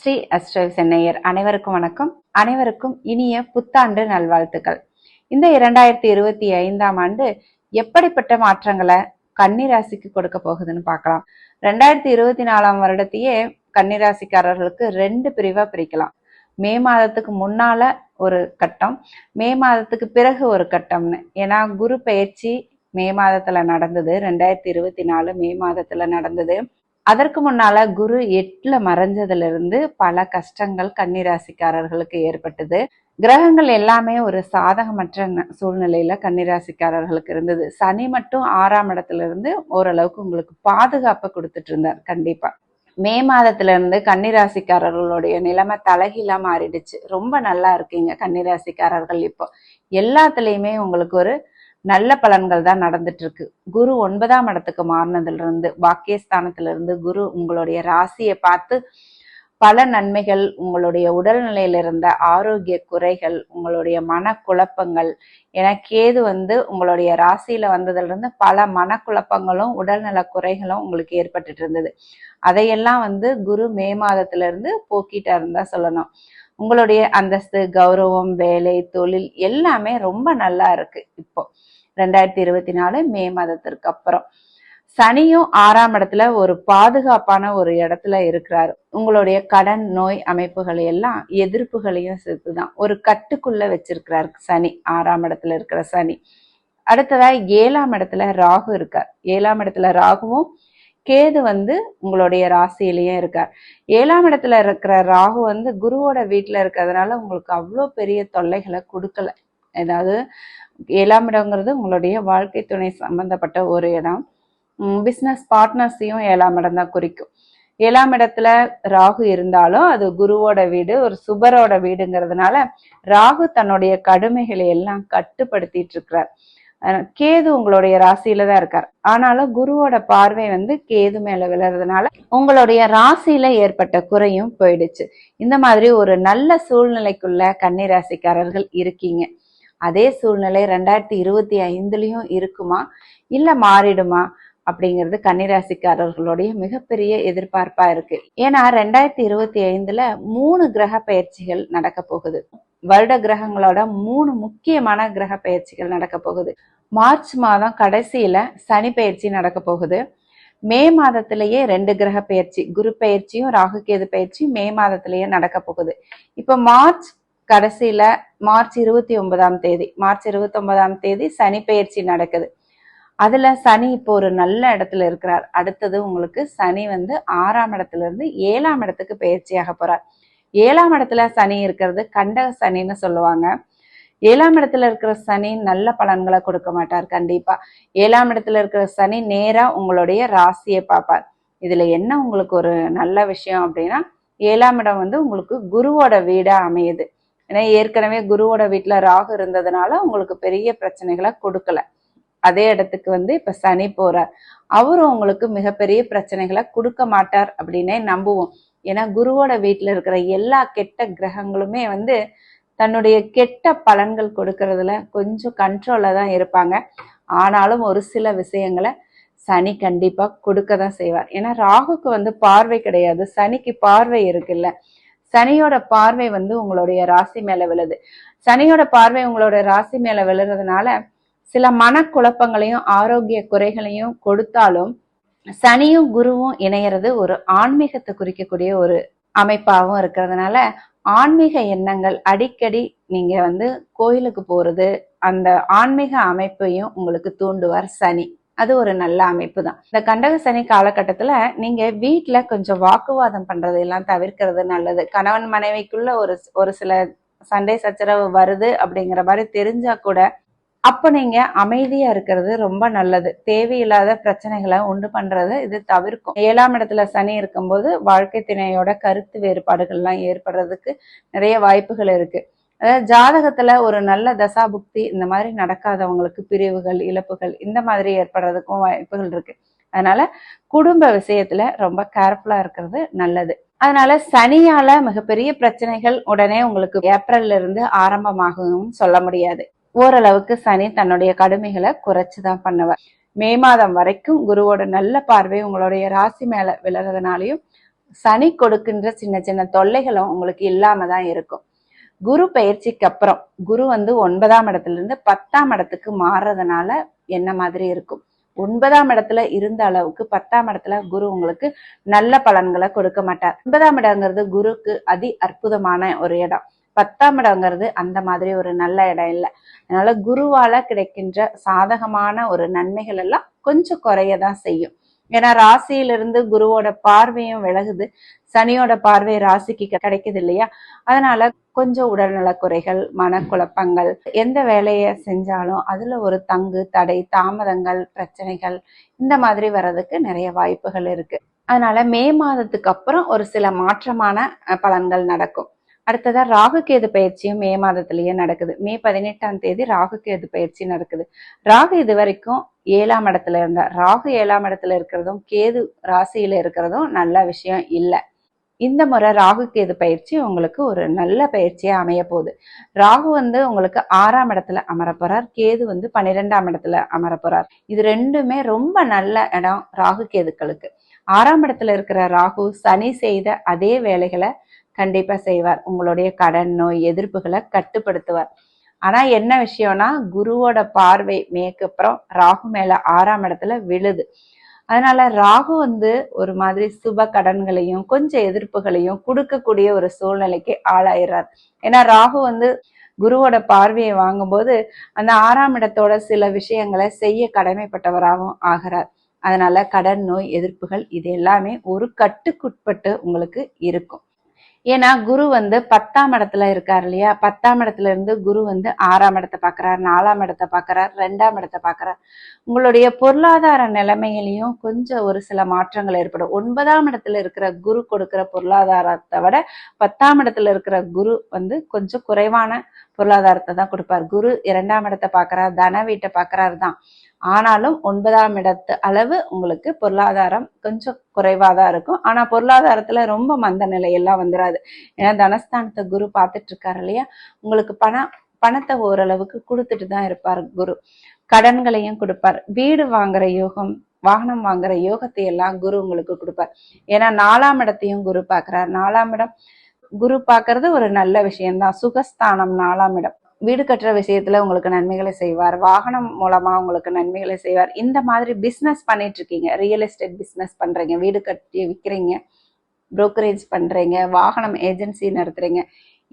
Sri astro சென்னையர் அனைவருக்கும் வணக்கம். அனைவருக்கும் இனிய புத்தாண்டு நல்வாழ்த்துக்கள். இந்த இரண்டாயிரத்தி இருபத்தி ஐந்தாம் ஆண்டு எப்படிப்பட்ட மாற்றங்களை கன்னிராசிக்கு கொடுக்க போகுதுன்னு பார்க்கலாம். ரெண்டாயிரத்தி இருபத்தி நாலாம் வருடத்தையே கன்னிராசிக்காரர்களுக்கு ரெண்டு பிரிவா பிரிக்கலாம். மே மாதத்துக்கு முன்னால ஒரு கட்டம் மே மாதத்துக்கு பிறகு ஒரு கட்டம்னு. ஏன்னா குரு பயிற்சி மே மாதத்துல நடந்தது ரெண்டாயிரத்தி இருபத்தி நாலு மே மாதத்துல நடந்தது. அதற்கு முன்னால குரு எட்டுல மறைஞ்சதுல இருந்து பல கஷ்டங்கள் கன்னிராசிக்காரர்களுக்கு ஏற்பட்டது. கிரகங்கள் எல்லாமே ஒரு சாதகமற்ற சூழ்நிலையில கன்னிராசிக்காரர்களுக்கு இருந்தது. சனி மட்டும் ஆறாம் இடத்துல இருந்து ஓரளவுக்கு உங்களுக்கு பாதுகாப்பை கொடுத்துட்டு இருந்தார் கண்டிப்பா. மே மாதத்துல இருந்து கன்னிராசிக்காரர்களுடைய நிலைமை தலைகீழா மாறிடுச்சு. ரொம்ப நல்லா இருக்கீங்க கன்னிராசிக்காரர்கள் இப்போ. எல்லாத்துலயுமே உங்களுக்கு ஒரு நல்ல பலன்கள் தான் நடந்துட்டு இருக்கு குரு ஒன்பதாம் இடத்துக்கு மாறினதுல இருந்து பாக்கியஸ்தானத்துல இருந்து குரு உங்களுடைய ராசியை பார்த்து பல நன்மைகள் உங்களுடைய உடல்நிலையில இருந்த ஆரோக்கிய குறைகள் உங்களுடைய மனக்குழப்பங்கள் என கேது வந்து உங்களுடைய ராசியில வந்ததுல இருந்து பல மனக்குழப்பங்களும் உடல்நல குறைகளும் உங்களுக்கு ஏற்பட்டுட்டு இருந்தது. அதையெல்லாம் வந்து குரு மே மாதத்துல இருந்து போக்கிட்டா இருந்தா சொல்லணும். உங்களுடைய அந்தஸ்து கௌரவம் வேலை தொழில் எல்லாமே ரொம்ப நல்லா இருக்கு இப்போ. ரெண்டாயிரத்தி இருபத்தி நாலு மே மாதத்திற்கு அப்புறம் சனியும் ஆறாம் இடத்துல ஒரு பாதுகாப்பான ஒரு இடத்துல இருக்கிறாரு. உங்களுடைய கடன் நோய் அமைப்புகளை எல்லாம் எதிர்ப்புகளையும் சேர்த்துதான். ஒரு கட்டுக்குள்ள வச்சிருக்கிறார் சனி ஆறாம் இடத்துல இருக்கிற சனி. அடுத்ததா ஏழாம் இடத்துல ராகு இருக்கார். ஏழாம் இடத்துல ராகுவும் கேது வந்து உங்களுடைய ராசியிலயும் இருக்கார். ஏழாம் இடத்துல இருக்கிற ராகு வந்து குருவோட வீட்டுல இருக்கிறதுனால உங்களுக்கு அவ்வளோ பெரிய தொல்லைகளை கொடுக்கல. ஏதாவது ஏழாம் இடங்கிறது உங்களுடைய வாழ்க்கை துணை சம்பந்தப்பட்ட ஒரு இடம். பிஸ்னஸ் பார்ட்னர்ஸையும் ஏழாம் இடம் தான் குறிக்கும். ஏழாம் இடத்துல ராகு இருந்தாலும் அது குருவோட வீடு ஒரு சுபரோட வீடுங்கிறதுனால ராகு தன்னுடைய கடுமைகளை எல்லாம் கட்டுப்படுத்திட்டு இருக்கிறார். கேது உங்களுடைய ராசியில தான் இருக்கார். ஆனாலும் குருவோட பார்வை வந்து கேது மேல விழுறதுனால உங்களுடைய ராசியில ஏற்பட்ட குறையும் போயிடுச்சு. இந்த மாதிரி ஒரு நல்ல சூழ்நிலைக்குள்ள கன்னிராசிக்காரர்கள் இருக்கீங்க. அதே சூழ்நிலை ரெண்டாயிரத்தி இருபத்தி ஐந்துலேயும் இருக்குமா? இல்லை மாறிடுமா? அப்படிங்கிறது கன்னிராசிக்காரர்களுடைய மிகப்பெரிய எதிர்பார்ப்பா இருக்கு. ஏன்னா ரெண்டாயிரத்தி இருபத்தி ஐந்துல மூணு கிரக பயிற்சிகள் நடக்க போகுது. வருட கிரகங்களோட மூணு முக்கியமான கிரக பயிற்சிகள் நடக்க போகுது. மார்ச் மாதம் கடைசியில சனி பயிற்சி நடக்க போகுது. மே மாதத்திலேயே ரெண்டு கிரக பயிற்சி. குரு பயிற்சியும் ராகு கேது பயிற்சியும் மே மாதத்திலேயே நடக்க போகுது. இப்ப மார்ச் கடைசியில மார்ச் இருபத்தி ஒன்பதாம் தேதி மார்ச் இருபத்தி ஒன்பதாம் தேதி சனி பயிற்சி நடக்குது. அதுல சனி இப்போ ஒரு நல்ல இடத்துல இருக்கிறார். அடுத்தது உங்களுக்கு சனி வந்து ஆறாம் இடத்துல இருந்து ஏழாம் இடத்துக்கு பயிற்சியாக போறார். ஏழாம் இடத்துல சனி இருக்கிறது கண்டக சனின்னு சொல்லுவாங்க. ஏழாம் இடத்துல இருக்கிற சனி நல்ல பலன்களை கொடுக்க மாட்டார் கண்டிப்பா. ஏழாம் இடத்துல இருக்கிற சனி நேரா உங்களுடைய ராசியை பார்ப்பார். இதுல என்ன உங்களுக்கு ஒரு நல்ல விஷயம் அப்படின்னா ஏழாம் இடம் வந்து உங்களுக்கு குருவோட வீடா அமையுது. ஏன்னா ஏற்கனவே குருவோட வீட்டுல ராகு இருந்ததுனால உங்களுக்கு பெரிய பிரச்சனைகளை கொடுக்கல. அதே இடத்துக்கு வந்து இப்ப சனி போறார். அவரும் உங்களுக்கு மிகப்பெரிய பிரச்சனைகளை கொடுக்க மாட்டார் அப்படின்னே நம்புவோம். ஏன்னா குருவோட வீட்டுல இருக்கிற எல்லா கெட்ட கிரகங்களுமே வந்து தன்னுடைய கெட்ட பலன்கள் கொடுக்கறதுல கொஞ்சம் கண்ட்ரோல்ல தான் இருப்பாங்க. ஆனாலும் ஒரு சில விஷயங்களை சனி கண்டிப்பா கொடுக்க தான் செய்வார். ஏன்னா ராகுக்கு வந்து பார்வை கிடையாது. சனிக்கு பார்வை இருக்குல்ல. சனியோட பார்வை வந்து உங்களுடைய ராசி மேல விழுது. சனியோட பார்வை உங்களோட ராசி மேல விழுறதுனால சில மனக்குழப்பங்களையும் ஆரோக்கிய குறைகளையும் கொடுத்தாலும் சனியும் குருவும் இணையறது ஒரு ஆன்மீகத்தை குறிக்கக்கூடிய ஒரு அமைப்பாகவும் இருக்கிறதுனால ஆன்மீக எண்ணங்கள் அடிக்கடி நீங்க வந்து கோயிலுக்கு போறது அந்த ஆன்மீக அமைப்பையும் உங்களுக்கு தூண்டுவார் சனி. அது ஒரு நல்ல அமைப்பு தான் இந்த கண்டக சனி காலகட்டத்துல நீங்க வீட்டில் கொஞ்சம் வாக்குவாதம் பண்றதெல்லாம் தவிர்க்கிறது நல்லது. கணவன் மனைவிக்குள்ள ஒரு ஒரு சில சண்டை சச்சரவு வருது அப்படிங்கிற மாதிரி தெரிஞ்சா கூட அப்ப நீங்க அமைதியா இருக்கிறது ரொம்ப நல்லது. தேவையில்லாத பிரச்சனைகளை உண்டு பண்றது இது தவிர்க்கும். ஏழாம் இடத்துல சனி இருக்கும்போது வாழ்க்கை திணையோட கருத்து வேறுபாடுகள்லாம் ஏற்படுறதுக்கு நிறைய வாய்ப்புகள் இருக்கு. அதாவது ஜாதகத்துல ஒரு நல்ல தசாபுக்தி இந்த மாதிரி நடக்காதவங்களுக்கு பிரிவுகள் இழப்புகள் இந்த மாதிரி ஏற்படுறதுக்கும் வாய்ப்புகள் இருக்கு. அதனால குடும்ப விஷயத்துல ரொம்ப கேர்ஃபுல்லா இருக்கிறது நல்லது. அதனால சனியால மிகப்பெரிய பிரச்சனைகள் உடனே உங்களுக்கு ஏப்ரல்ல இருந்து ஆரம்பமாகவும் சொல்ல முடியாது. ஓரளவுக்கு சனி தன்னுடைய கடுமைகளை குறைச்சுதான் பண்ணுவார். மே மாதம் வரைக்கும் குருவோட நல்ல பார்வை உங்களுடைய ராசி மேல விழுறதுனாலையும் சனி கொடுக்கின்ற சின்ன சின்ன தொல்லைகளும் உங்களுக்கு இல்லாம தான் இருக்கும். குரு பயிற்சிக்கு அப்புறம் குரு வந்து ஒன்பதாம் இடத்துல இருந்து பத்தாம் இடத்துக்கு மாறுறதுனால என்ன மாதிரி இருக்கும்? ஒன்பதாம் இடத்துல இருந்த அளவுக்கு பத்தாம் இடத்துல குரு உங்களுக்கு நல்ல பலன்களை கொடுக்க மாட்டார். ஒன்பதாம் இடங்கிறது குருக்கு அதி அற்புதமான ஒரு இடம். பத்தாம் இடங்கிறது அந்த மாதிரி ஒரு நல்ல இடம் இல்லை. அதனால குருவால கிடைக்கின்ற சாதகமான ஒரு நன்மைகள் எல்லாம் கொஞ்சம் குறைய தான் செய்யும். ஏன்னா ராசியிலிருந்து குருவோட பார்வையும் விலகுது. சனியோட பார்வை ராசிக்கு கிடைக்குது இல்லையா அதனால கொஞ்சம் உடல்நல குறைகள் மனக்குழப்பங்கள் எந்த வேலையை செஞ்சாலும் அதுல ஒரு தங்கு தடை தாமதங்கள் பிரச்சனைகள் இந்த மாதிரி வர்றதுக்கு நிறைய வாய்ப்புகள் இருக்கு. அதனால மே மாதத்துக்கு அப்புறம் ஒரு சில மாற்றமான பலன்கள் நடக்கும். அடுத்ததா ராகுகேது பயிற்சியும் மே மாதத்திலேயே நடக்குது. மே பதினெட்டாம் தேதி ராகுகேது பயிற்சி நடக்குது. ராகு இது வரைக்கும் ஏழாம் இடத்துல இருந்தா ராகு ஏழாம் இடத்துல இருக்கிறதும் கேது ராசியில இருக்கிறதும் நல்ல விஷயம் இல்லை. இந்த முறை ராகு கேது பயிற்சி உங்களுக்கு ஒரு நல்ல பயிற்சியா அமைய போகுது. ராகு வந்து உங்களுக்கு ஆறாம் இடத்துல அமர போறார் கேது வந்து பன்னிரெண்டாம் இடத்துல அமர போறார். இது ரெண்டுமே ரொம்ப நல்ல இடம் ராகு கேதுக்களுக்கு. ஆறாம் இடத்துல இருக்கிற ராகு சனி செய்த அதே வேலைகளை கண்டிப்பா செய்வார். உங்களுடைய கடன் நோய் எதிர்ப்புகளை கட்டுப்படுத்துவார். ஆனா என்ன விஷயம்னா குருவோட பார்வை மேக்கப்புறம் ராகு மேல ஆறாம் இடத்துல விழுது. அதனால ராகு வந்து ஒரு மாதிரி சுப கடன்களையும் கொஞ்சம் எதிர்ப்புகளையும் கொடுக்கக்கூடிய ஒரு சூழ்நிலைக்கு ஆளாயிடுறார் ஏன்னா ராகு வந்து குருவோட பார்வையை வாங்கும்போது அந்த ஆறாம் இடத்தோட சில விஷயங்களை செய்ய கடமைப்பட்டவராகவும் ஆகிறார். அதனால கடன் நோய் எதிர்ப்புகள் இது எல்லாமே ஒரு கட்டுக்குட்பட்டு உங்களுக்கு இருக்கும். ஏன்னா குரு வந்து பத்தாம் இடத்துல இருக்கார் இல்லையா? பத்தாம் இடத்துல இருந்து குரு வந்து ஆறாம் இடத்தை பாக்குறார் நாலாம் இடத்தை பாக்குறார் ரெண்டாம் இடத்தை பாக்குறார் உங்களுடைய பொருளாதார நிலைமையிலையும் கொஞ்சம் ஒரு சில மாற்றங்கள் ஏற்படும். ஒன்பதாம் இடத்துல இருக்கிற குரு கொடுக்கிற பொருளாதாரத்தை விட பத்தாம் இடத்துல இருக்கிற குரு வந்து கொஞ்சம் குறைவான பொருளாதாரத்தை தான் கொடுப்பார். குரு இரண்டாம் இடத்தை பாக்குறார் தன வீட்டை பாக்குறாரு தான். ஆனாலும் ஒன்பதாம் இடத்து அளவு உங்களுக்கு பொருளாதாரம் கொஞ்சம் குறைவாக தான் இருக்கும். ஆனா பொருளாதாரத்துல ரொம்ப மந்த நிலையெல்லாம் வந்துடாது ஏன்னா தனஸ்தானத்தை குரு பார்த்துட்டு இருக்காரு இல்லையா? உங்களுக்கு பணம் பணத்தை ஓரளவுக்கு கொடுத்துட்டு தான் இருப்பார் குரு. கடன்களையும் கொடுப்பார். வீடு வாங்குற யோகம் வாகனம் வாங்குற யோகத்தை எல்லாம் குரு உங்களுக்கு கொடுப்பார். ஏன்னா நாலாம் இடத்தையும் குரு பாக்குறார் நாலாம் இடம் குரு பார்க்கறது ஒரு நல்ல விஷயம்தான். சுகஸ்தானம் நாலாம் இடம். வீடு கட்டுற விஷயத்துல உங்களுக்கு நன்மைகளை செய்வார். வாகனம் மூலமா உங்களுக்கு நன்மைகளை செய்வார். இந்த மாதிரி பிஸ்னஸ் பண்ணிட்டு இருக்கீங்க ரியல் எஸ்டேட் பிஸ்னஸ் பண்றீங்க. வீடு கட்டி விற்கிறீங்க புரோக்கரேஜ் பண்றீங்க. வாகனம் ஏஜென்சி நடத்துறீங்க.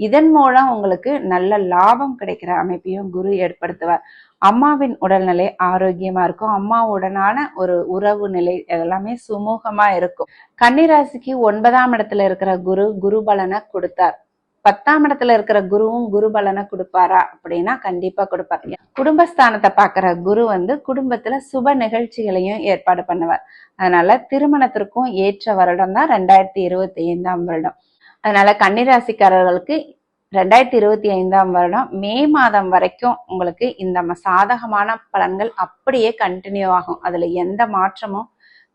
இதன் மூலம் உங்களுக்கு நல்ல லாபம் கிடைக்கிற அமைப்பையும் குரு ஏற்படுத்துவார். அம்மாவின் உடல்நிலை ஆரோக்கியமா இருக்கும். அம்மாவுடனான ஒரு உறவு நிலை எல்லாமே சுமூகமா இருக்கும். கன்னிராசிக்கு ஒன்பதாம் இடத்துல இருக்கிற குரு குரு பலனை கொடுத்தார். பத்தாம் இடத்துல இருக்கிற குருவும் குரு பலனை கொடுப்பாரா அப்படின்னா கண்டிப்பா கொடுப்பார். குடும்பஸ்தானத்தை பாக்குற குரு வந்து குடும்பத்துல சுப நிகழ்ச்சிகளையும் ஏற்பாடு பண்ணுவார். அதனால திருமணத்திற்கும் ஏற்ற வருடம் தான் ரெண்டாயிரத்தி இருபத்தி ஐந்தாம் வருடம். அதனால கன்னிராசிக்காரர்களுக்கு ரெண்டாயிரத்தி இருபத்தி ஐந்தாம் வருடம் மே மாதம் வரைக்கும் உங்களுக்கு இந்த சாதகமான பலன்கள் அப்படியே கண்டினியூ ஆகும். அதுல எந்த மாற்றமும்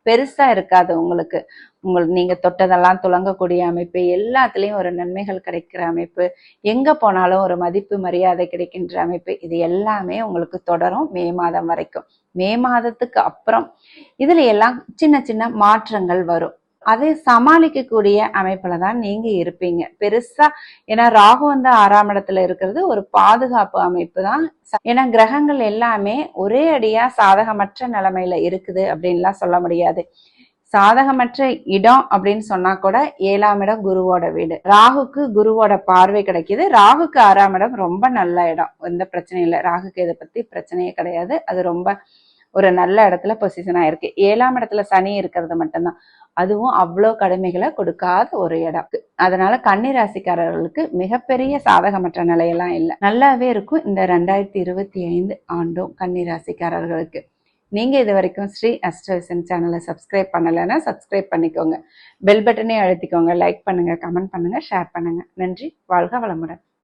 பெருசா இருக்காது உங்களுக்கு. உங்களுக்கு நீங்க தொட்டதெல்லாம் துளங்கக்கூடிய அமைப்பு எல்லாத்துலயும் ஒரு நன்மைகள் கிடைக்கிற அமைப்பு எங்க போனாலும் ஒரு மதிப்பு மரியாதை கிடைக்கின்ற அமைப்பு இது எல்லாமே உங்களுக்கு தொடரும் மே மாதம் வரைக்கும். மே மாதத்துக்கு அப்புறம் இதுல எல்லாம் சின்ன சின்ன மாற்றங்கள் வரும். அதை சமாளிக்கக்கூடிய அமைப்புல தான் நீங்க இருப்பீங்க. பெருசா ஏன்னா ராகு வந்து ஆறாம் இடத்துல இருக்கிறது ஒரு பாதுகாப்பு அமைப்பு தான். ஏன்னா கிரகங்கள் எல்லாமே ஒரே அடியா சாதகமற்ற நிலைமையில இருக்குது அப்படின்லாம் சொல்ல முடியாது. சாதகமற்ற இடம் அப்படின்னு சொன்னா கூட ஏழாம் இடம் குருவோட வீடு. ராகுக்கு குருவோட பார்வை கிடைக்குது. ராகுக்கு ஆறாம் இடம் ரொம்ப நல்ல இடம். எந்த பிரச்சனையும் இல்லை. ராகுக்கு இதை பத்தி பிரச்சனையே கிடையாது. அது ரொம்ப ஒரு நல்ல இடத்துல பொசிஷன் ஆயிருக்கு. ஏழாம் இடத்துல சனி இருக்கிறது மட்டும்தான். அதுவும் அவ்வளோ கடமைகளை கொடுக்காத ஒரு இடம். அதனால கன்னிராசிக்காரர்களுக்கு மிகப்பெரிய சாதகமற்ற நிலையெல்லாம் இல்லை. நல்லாவே இருக்கும் இந்த ரெண்டாயிரத்தி இருபத்தி ஐந்து ஆண்டும் கன்னிராசிக்காரர்களுக்கு. நீங்க இது வரைக்கும் ஸ்ரீ அஸ்ட்ரவிசன் சேனலை சப்ஸ்கிரைப் பண்ணலைன்னா சப்ஸ்கிரைப் பண்ணிக்கோங்க. பெல் பட்டனே அழுத்திக்கோங்க. லைக் பண்ணுங்க கமெண்ட் பண்ணுங்க ஷேர் பண்ணுங்க. நன்றி. வாழ்க வளமுடன்.